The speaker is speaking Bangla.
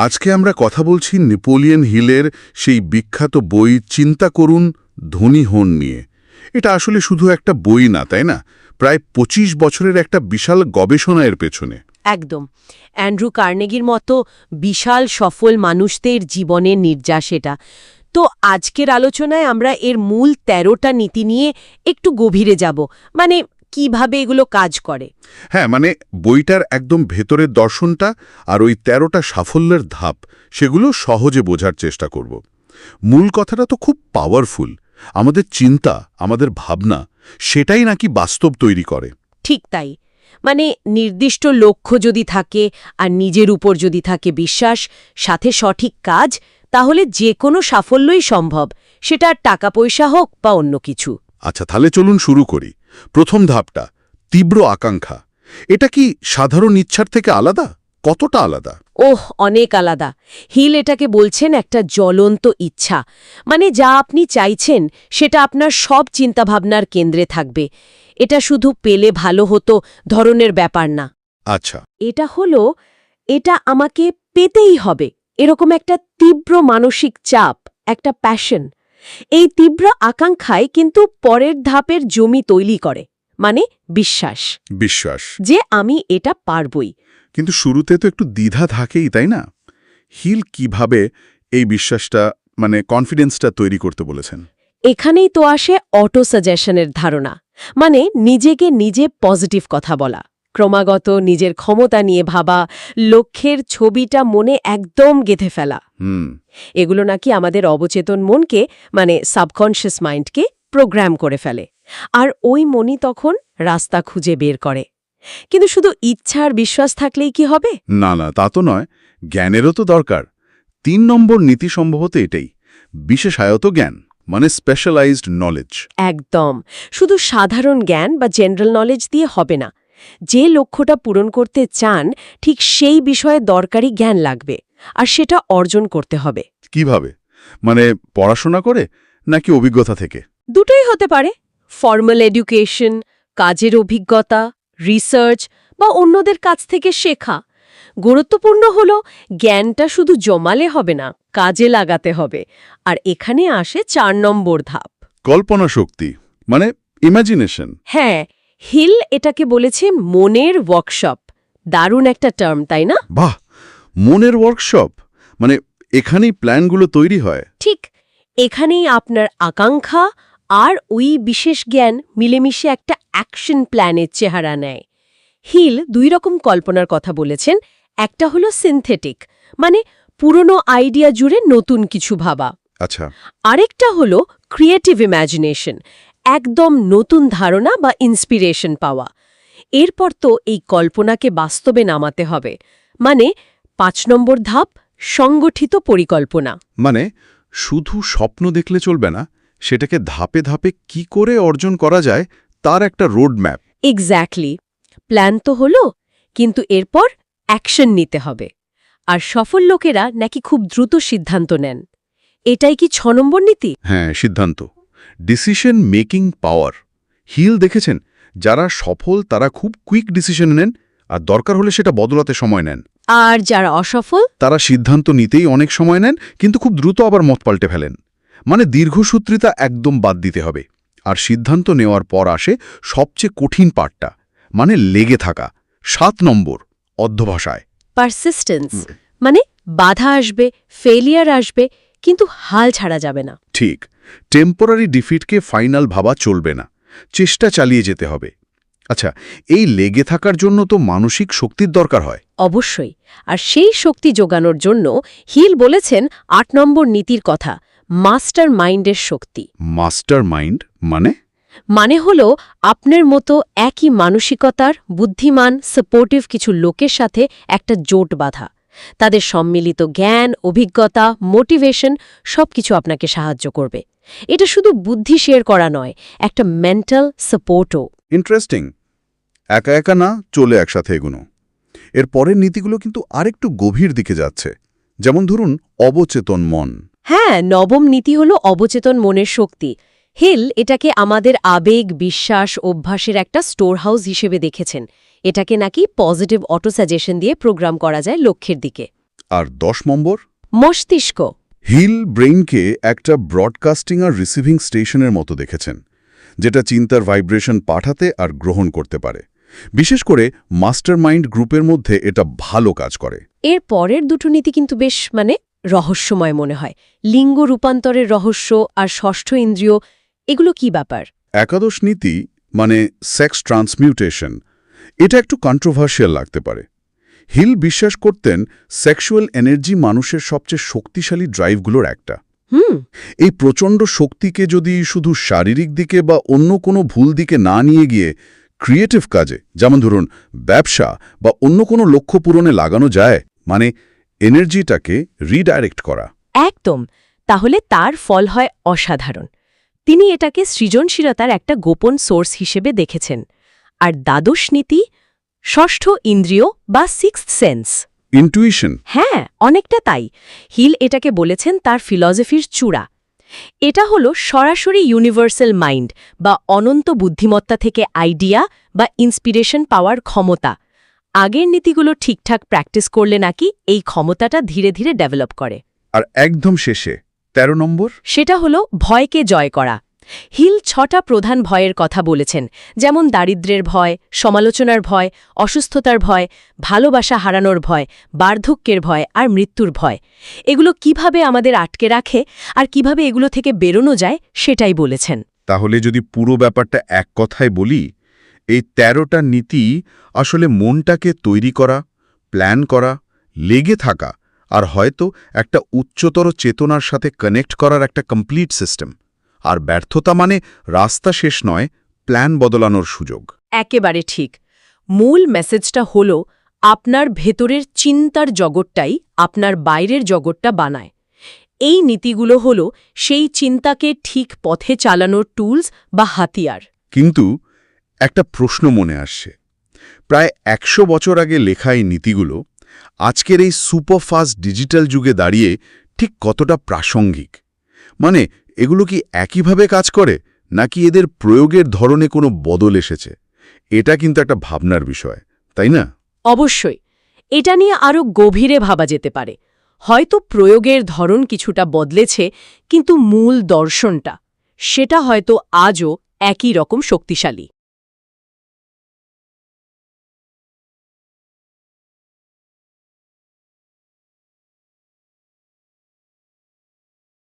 আজকে আমরা কথা বলছি নেপোলিয়ন হিলের সেই বিখ্যাত বই চিন্তা করুন, ধনী হন নিয়ে। এটা আসলে শুধু একটা বই না, তাই না? প্রায় ২৫ বছরের একটা বিশাল গবেষণা এর পেছনে। একদম। অ্যান্ড্রু কার্নেগির মতো বিশাল সফল মানুষদের জীবনের নির্যাস এটা। তো আজকের আলোচনায় আমরা এর মূল তেরোটা নীতি নিয়ে একটু গভীরে যাব। মানে কীভাবে এগুলো কাজ করে? হ্যাঁ মানে বইটার একদম ভেতরের দর্শনটা আর ওই তেরোটা সাফল্যের ধাপ সেগুলো সহজে বোঝার চেষ্টা করব। মূল কথাটা তো খুব পাওয়ারফুল আমাদের চিন্তা আমাদের ভাবনা সেটাই নাকি বাস্তব তৈরি করে। ঠিক তাই। মানে নির্দিষ্ট লক্ষ্য যদি থাকে আর নিজের উপর যদি থাকে বিশ্বাস সাথে সঠিক কাজ তাহলে যে কোনো সাফল্যই সম্ভব সেটা আর টাকা পয়সা হোক বা অন্য কিছু। আচ্ছা তাহলে চলুন শুরু করি। প্রথম ধাপটা তীব্র আকাঙ্ক্ষা। এটা কি সাধারণ ইচ্ছার থেকে আলাদা? কতটা আলাদা? ওহ অনেক আলাদা। হিল এটাকে বলছেন একটা জ্বলন্ত ইচ্ছা। মানে যা আপনি চাইছেন সেটা আপনার সব চিন্তাভাবনার কেন্দ্রে থাকবে। এটা শুধু পেলে ভালো হতো ধরনের ব্যাপার না। আচ্ছা। এটা হলো এটা আমাকে পেতেই হবে। এরকম একটা তীব্র মানসিক চাপ একটা প্যাশন এই তীব্র আকাঙ্ক্ষায় কিন্তু পরের ধাপের জমি তৈরি করে মানে বিশ্বাস। বিশ্বাস। যে আমি এটা পারবই। কিন্তু শুরুতে তো একটু দ্বিধা থাকেই তাই না? হিল কীভাবে এই বিশ্বাসটা মানে কনফিডেন্সটা তৈরি করতে বলেছেন? এখানেই তো আসে অটো সাজেশনের ধারণা মানে নিজেকে নিজে পজিটিভ কথা বলা। ক্রমাগত নিজের ক্ষমতা নিয়ে ভাবা লক্ষ্যের ছবিটা মনে একদম গেঁথে ফেলা। এগুলো নাকি আমাদের অবচেতন মনকে মানে সাবকনশিয়াস মাইন্ডকে প্রোগ্রাম করে ফেলে। আর ওই মনই তখন রাস্তা খুঁজে বের করে। কিন্তু শুধু ইচ্ছা আর বিশ্বাস থাকলেই কি হবে? না না তা তো নয়। জ্ঞানেরও তো দরকার। তিন নম্বর নীতি সম্ভবত এটাই। বিশেষায়ত জ্ঞান মানে স্পেশালাইজড নলেজ একদম। শুধু সাধারণ জ্ঞান বা জেনারেল নলেজ দিয়ে হবে না। যে লক্ষ্যটা পূরণ করতে চান ঠিক সেই বিষয়ে দরকারি জ্ঞান লাগবে আর সেটা অর্জন করতে হবে। কীভাবে? মানে পড়াশোনা করে নাকি অভিজ্ঞতা থেকে? দুটোই হতে পারে। ফর্মাল এডুকেশন কাজের অভিজ্ঞতা রিসার্চ বা অন্যদের কাছ থেকে শেখা। গুরুত্বপূর্ণ হল জ্ঞানটা শুধু জমালে হবে না কাজে লাগাতে হবে। আর এখানে আসে চার নম্বর ধাপ। কল্পনা শক্তি মানে ইমাজিনেশন হ্যাঁ হিল এটাকে বলেছে মনের ওয়ার্কশপ দারুণ একটা টার্ম তাই না? বাহ! মনের ওয়ার্কশপ মানে এখানেই প্ল্যানগুলো তৈরি হয়। ঠিক এখানেই আপনার আকাঙ্ক্ষা আর ওই বিশেষ জ্ঞান মিলেমিশে একটা অ্যাকশন প্ল্যানের চেহারা নেয়। হিল দুই রকম কল্পনার কথা বলেছেন একটা হলো সিনথেটিক মানে পুরনো আইডিয়া জুড়ে নতুন কিছু ভাবা। আচ্ছা। আরেকটা হলো ক্রিয়েটিভ ইম্যাজিনেশন একদম নতুন ধারণা বা ইন্সপিরেশন পাওয়া। এরপর তো এই কল্পনাকে বাস্তবে নামাতে হবে। মানে পাঁচ নম্বর ধাপ সংগঠিত পরিকল্পনা। মানে শুধু স্বপ্ন দেখলে চলবে না সেটাকে ধাপে ধাপে কি করে অর্জন করা যায় তার একটা রোড ম্যাপ এক্স্যাক্টলি প্ল্যান তো হলো কিন্তু এরপর অ্যাকশন নিতে হবে। আর সফল লোকেরা নাকি খুব দ্রুত সিদ্ধান্ত নেন। এটাই কি ছ নম্বর নীতি? হ্যাঁ সিদ্ধান্ত। ডিসিশন মেকিং পাওয়ার হিল দেখেছেন যারা সফল তারা খুব কুইক ডিসিশন নেন আর দরকার হলে সেটা বদলাতে সময় নেন। আর যারা অসফল? তারা সিদ্ধান্ত নিতেই অনেক সময় নেন কিন্তু খুব দ্রুত আবার মত পাল্টে ফেলেন। মানে দীর্ঘসূত্রিতা একদম বাদ দিতে হবে। আর সিদ্ধান্ত নেওয়ার পর আসে সবচেয়ে কঠিন পার্টটা মানে লেগে থাকা। সাত নম্বর অধ্যভাষায় পারসিস্টেন্স মানে বাধা আসবে ফেলিয়ার আসবে কিন্তু হাল ছাড়া যাবে না। ঠিক। টেম্পোরারি ডিফিটকে ফাইনাল ভাবা চলবে না। চেষ্টা চালিয়ে যেতে হবে। আচ্ছা এই লেগে থাকার জন্য তো মানসিক শক্তির দরকার হয়। অবশ্যই। আর সেই শক্তি যোগানোর জন্য হিল বলেছেন আট নম্বর নীতির কথা মাস্টার মাইন্ডের শক্তি। মাস্টার মাইন্ড মানে? মানে হল আপনার মতো একই মানসিকতার বুদ্ধিমান সাপোর্টিভ কিছু লোকের সাথে একটা জোট বাঁধা। তাদের সম্মিলিত জ্ঞান অভিজ্ঞতা মোটিভেশন সবকিছু আপনাকে সাহায্য করবে। এটা শুধু বুদ্ধি শেয়ার করা নয় একটা মেন্টাল সাপোর্টও ইন্টারেস্টিং একা একা না চলে একসাথে এগুনো। এর পরের নীতিগুলো কিন্তু আরেকটু গভীর দিকে যাচ্ছে। যেমন ধরুন অবচেতন মন। হ্যাঁ নবম নীতি হল অবচেতন মনের শক্তি। হিল এটাকে আমাদের আবেগ বিশ্বাস অভ্যাসের একটা স্টোর হাউস হিসেবে দেখেছেন। এটাকে নাকি পজিটিভ অটো সাজেশন দিয়ে প্রোগ্রাম করা যায় লক্ষ্যের দিকে। আর দশ নম্বর? মস্তিষ্ক। হিল ব্রেইনকে একটা ব্রডকাস্টিং আর রিসিভিং স্টেশনের মতো দেখেছেন যেটা চিন্তার ভাইব্রেশন পাঠাতে আর গ্রহণ করতে পারে। বিশেষ করে মাস্টারমাইন্ড গ্রুপের মধ্যে এটা ভালো কাজ করে। এর পরের দুটো নীতি কিন্তু বেশ মানে রহস্যময় মনে হয়। লিঙ্গ রূপান্তরের রহস্য আর ষষ্ঠ ইন্দ্রিয় এগুলো কি ব্যাপার? একাদশ নীতি মানে সেক্স ট্রান্সমিউটেশন এটা একটু কন্ট্রোভার্সিয়াল লাগতে পারে। হিল বিশ্বাস করতেন সেক্সুয়াল এনার্জি মানুষের সবচেয়ে শক্তিশালী ড্রাইভগুলোর একটা। হুম। এই প্রচণ্ড শক্তিকে যদি শুধু শারীরিক দিকে বা অন্য কোনো ভুল দিকে না নিয়ে গিয়ে ক্রিয়েটিভ কাজে যেমন ধরুন ব্যবসা বা অন্য কোনো লক্ষ্য পূরণে লাগানো যায় মানে এনার্জিটাকে রিডাইরেক্ট করা। একদম। তাহলে তার ফল হয় অসাধারণ। তিনি এটাকে সৃজনশীলতার একটা গোপন সোর্স হিসেবে দেখেছেন। আর দ্বাদশ নীতি ষষ্ঠ ইন্দ্রিয় বা সিক্সথ সেন্স ইন্টুইশন হ্যাঁ অনেকটা তাই। হিল এটাকে বলেছেন তার ফিলসফির চূড়া। এটা হলো সরাসরি ইউনিভার্সাল মাইন্ড বা অনন্ত বুদ্ধিমত্তা থেকে আইডিয়া বা ইন্সপিরেশন পাওয়ার ক্ষমতা। আগের নীতিগুলো ঠিকঠাক প্র্যাকটিস করলে নাকি এই ক্ষমতাটা ধীরে ধীরে ডেভেলপ করে। আর একদম শেষে ১৩ নম্বর? সেটা হলো ভয়কে জয় করা। হিল ছটা প্রধান ভয়ের কথা বলেছেন, যেমন দারিদ্র্যের ভয়, সমালোচনার ভয়, অসুস্থতার ভয়, ভালোবাসা হারানোর ভয়, বার্ধক্যের ভয় আর মৃত্যুর ভয়। এগুলো কীভাবে আমাদের আটকে রাখে আর কীভাবে এগুলো থেকে বেরোনো যায় সেটাই বলেছেন। তাহলে যদি পুরো ব্যাপারটা এক কথায় বলি, এই ১৩টা নীতি আসলে মনটাকে তৈরি করা, প্ল্যান করা, লেগে থাকা আর হয়তো একটা উচ্চতর চেতনার সাথে কানেক্ট করার একটা কমপ্লিট সিস্টেম। আর ব্যর্থতা মানে রাস্তা শেষ নয় প্ল্যান বদলানোর সুযোগ। একেবারে ঠিক। মূল মেসেজটা হল আপনার ভেতরের চিন্তার জগৎটাই আপনার বাইরের জগৎটা বানায়। এই নীতিগুলো হল সেই চিন্তাকে ঠিক পথে চালানোর টুলস বা হাতিয়ার। কিন্তু একটা প্রশ্ন মনে আসছে। প্রায় একশো বছর আগে লেখা এই নীতিগুলো আজকের এই সুপারফাস্ট ডিজিটাল যুগে দাঁড়িয়ে ঠিক কতটা প্রাসঙ্গিক? মানে এগুলো কি একইভাবে কাজ করে, নাকি এদের প্রয়োগের ধরনে কোনো বদল এসেছে? এটা কিন্তু একটা ভাবনার বিষয়, তাই না? অবশ্যই। এটা নিয়ে আরও গভীরে ভাবা যেতে পারে। হয়তো প্রয়োগের ধরন কিছুটা বদলেছে, কিন্তু মূল দর্শনটা, সেটা হয়তো আজও একই রকম শক্তিশালী।